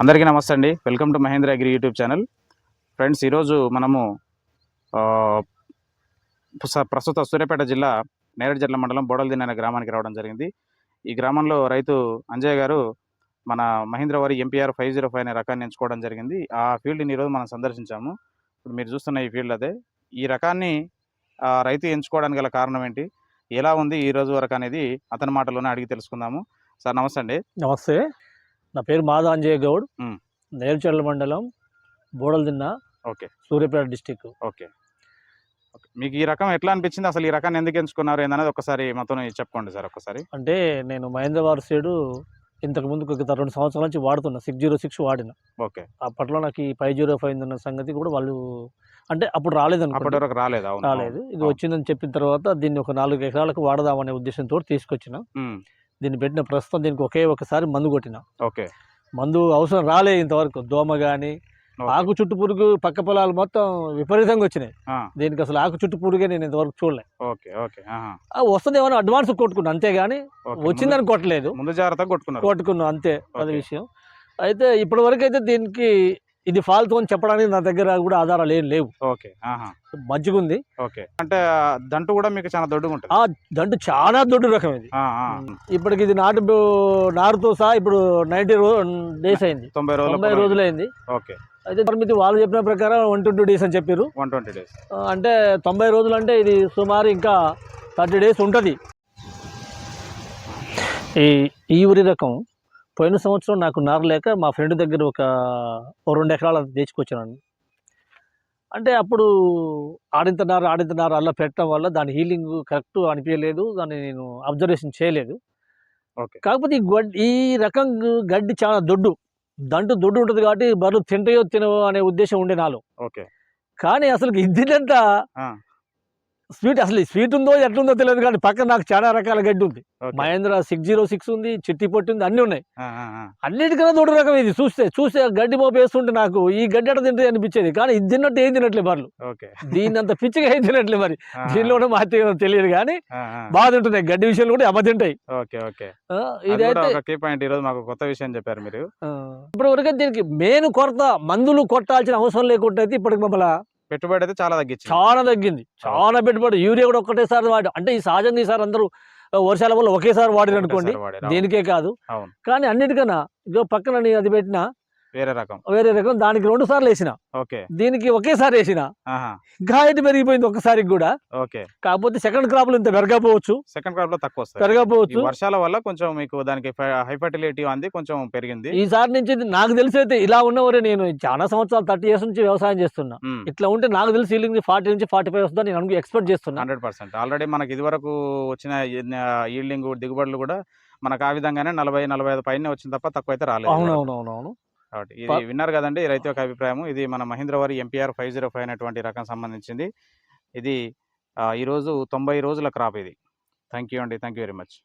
అందరికీ నమస్తే అండి. Welcome to Mahendra agri YouTube channel friends ఈరోజు మనము ప్రస్తుత సూర్యాపేట జిల్లా నేరేడుజర్ల మండలం బోడల్దిన్ అనే గ్రామానికి రావడం జరిగింది. ఈ గ్రామంలో రైతు అంజయ్ గారు మన మహేంద్ర వారి ఎంపీఆర్ ఫైవ్ జీరో ఫైవ్ అనే రకాన్ని ఎంచుకోవడం జరిగింది. ఆ ఫీల్డ్ని ఈరోజు మనం సందర్శించాము. ఇప్పుడు మీరు చూస్తున్న ఈ ఫీల్డ్ అదే. ఈ రకాన్ని రైతు ఎంచుకోవడానికి గల కారణం ఏంటి? ఎలా ఉంది ఈ రోజు వరకు అనేది అతని మాటలోనే అడిగి తెలుసుకుందాము. సార్ నమస్తే అండి. నమస్తే. నా పేరు మాదాంజయ్ గౌడ్. నేర్చర్ల మండలం Bodaladinna okay. Suryapet district. Okay. మీకు ఈ రకం ఎట్లా అనిపించింది? అసలు ఈ రకాన్ని ఎందుకు ఎంచుకున్నారు ఏందనేది ఒకసారి మొత్తం చెప్పుకోండి సార్ ఒకసారి. అంటే నేను మహేంద్ర వారి సైడు ఇంతకు ముందు గత రెండు సంవత్సరాల నుంచి వాడుతున్నా. సిక్స్ జీరో సిక్స్ వాడిన. ఓకే. అప్పట్లో నాకు ఈ ఫైవ్ జీరో ఫైవ్ ఉన్న సంగతి కూడా వాళ్ళు అంటే అప్పుడు రాలేదు అప్పటి వరకు రాలేదు రాలేదు. ఇది. వచ్చిందని చెప్పిన తర్వాత దీన్ని ఒక నాలుగు ఎకరాలకు వాడదామనే ఉద్దేశంతో తీసుకొచ్చిన. దీన్ని పెట్టిన ప్రస్తుతం దీనికి ఒకే ఒకసారి మందు కొట్టిన ఓకే మందు అవసరం రాలే ఇంతవరకు దోమ కానీ. ఆకు చుట్టు పురుగు పక్క పొలాలు మొత్తం విపరీతంగా వచ్చినాయి దీనికి అసలు ఆకు చుట్టు పురుగే నేను ఇంతవరకు చూడలే ఓకే ఓకే. ఆ వస్తుందేమో అడ్వాన్స్ కొట్టుకున్నా అంతేగాని. వచ్చిందని కొట్టలేదు ముందు- ముందు జాగ్రత్తగా కొట్టుకున్నారు కొట్టుకున్నాం అంతే అది. విషయం అయితే ఇప్పటి వరకు అయితే దీనికి ఇది ఫాల్తు అని చెప్పడానికి నా దగ్గర కూడా ఆధారాలు ఏం లేవు. ఓకే. మంచిగా ఉంది ఓకే. అంటే దంటు కూడా మీకు చాలా దొడ్డుగా ఉంటుంది. ఆ దంటు చాలా దొడ్డు రకం ఇది. ఇప్పటికి ఇది నాటు నారుతో సహా ఇప్పుడు నైన్టీ డేస్ అయింది. తొంభై రోజులు తొంభై రోజులైంది. ఓకే. అయితే పరిమితి వాళ్ళు చెప్పిన ప్రకారం వన్ ట్వంటీ డేస్ అని చెప్పారు వన్ ట్వంటీ డేస్. అంటే తొంభై రోజులు అంటే ఇది సుమారు ఇంకా థర్టీ డేస్ ఉంటుంది. ఈ ఈ ఊరి రకం పోయిన సంవత్సరం నాకు నార లేక మా ఫ్రెండ్ దగ్గర ఒక రెండు ఎకరాలు అంత తెచ్చుకొచ్చాను అంటే అప్పుడు ఆడింత నార ఆడింత నార అలా పెట్టడం వల్ల దాని హీలింగ్ కరెక్ట్ అనిపించలేదు. దాన్ని నేను అబ్జర్వేషన్ చేయలేదు. ఓకే. కాకపోతే ఈ గడ్డి ఈ రకం గడ్డి చాలా దొడ్డు. దంటు దొడ్డు ఉంటుంది కాబట్టి బరువు తింటాయో తినవో అనే ఉద్దేశం ఉండే నాలో. ఓకే. కానీ అసలు ఇదినంతా ఆ, స్వీట్ అసలు స్వీట్ ఉందో ఎట్లుందో తెలియదు కానీ పక్కన నాకు చాలా రకాల గడ్డి ఉంది. మహేంద్ర సిక్స్ జీరో సిక్స్ ఉంది చిట్టి పొట్టి ఉంది అన్నీ ఉన్నాయి. అన్నిటికన్నా దొడ్డు రకం ఇది. చూస్తే చూస్తే గడ్డి మోపు వేస్తుంటే నాకు ఈ గడ్డి ఎట్ట తింటుంది అనిపించేది. కానీ ఇది తిన్నట్టు ఏం తినట్లే బర్లు దీన్ని అంత పిచ్చిగా ఏం తినట్లే మరి. దీనిలోనే మాత్రం ఏమో తెలియదు కానీ. బాగా తింటున్నాయి. గడ్డి విషయాలు కూడా అమ్మ తింటాయి. ఇదైతే పాయింట్ ఈరోజు మాకు కొత్త విషయం చెప్పారు మీరు. ఆ, ఇప్పటి వరకు దీనికి మెయిన్ కొరత మందులు కొట్టాల్సిన అవసరం లేకుండా అయితే ఇప్పటికి మమ్మల్ని పెట్టుబడి అయితే చాలా తగ్గించింది. చాలా తగ్గింది. చాలా పెట్టుబడి. యూరియా కూడా ఒకటేసారి వాడి అంటే ఈ సహజంగా ఈసారి అందరూ వర్షాల వల్ల ఒకేసారి వాడిరు. అనుకోండి. అవును. దీనికే కాదు కానీ అన్నిటికన్నా ఇదో పక్కన అది పెట్టిన వేరే రకం. వేరే రకం. దానికి రెండు సార్లు వేసిన. ఓకే. దీనికి ఒకేసారి వేసిన. హైట్ పెరిగిపోయింది ఒకసారి కూడా. ఓకే. కాకపోతే సెకండ్ క్రాప్లు ఇంత పెరగకపోవచ్చు. సెకండ్ క్రాప్లో తక్కువ పెరగకపోవచ్చు. వర్షాల వల్ల కొంచెం మీకు దానికి హై ఫర్టిలిటీ అంది కొంచెం పెరిగింది. ఈసారి నుంచి నాకు తెలిసి అయితే ఇలా ఉన్నవరే నేను చాలా సంవత్సరాలు థర్టీ ఇయర్స్ నుంచి వ్యవసాయం చేస్తున్నా. ఇట్లా ఉంటే నాకు తెలిసి సీలింగ్ ఫార్టీ నుంచి ఫార్టీ ఫైవ్ వస్తుందని నేను ఎక్స్పెక్ట్ చేస్తున్నా. Hundred percent. ఆల్రెడీ మనకి ఇదివరకు వచ్చిన ఈల్డింగ్ దిగుబడులు కూడా మనకు ఆ విధంగానే నలభై నలభై ఐదు పైన వచ్చిన తప్ప తక్కువ అయితే రాలేదు. అవునవునవునవును. కాబట్టి ఇది విన్నారు కదండి రైతు యొక్క అభిప్రాయం ఇది మన మహేంద్ర వారి ఎంపీఆర్ ఫైవ్ జీరో ఫైవ్ అనేటువంటి రకం సంబంధించింది. ఇది ఈరోజు తొంభై రోజుల క్రాప్ ఇది. థ్యాంక్ యూ అండి. Thank you very much.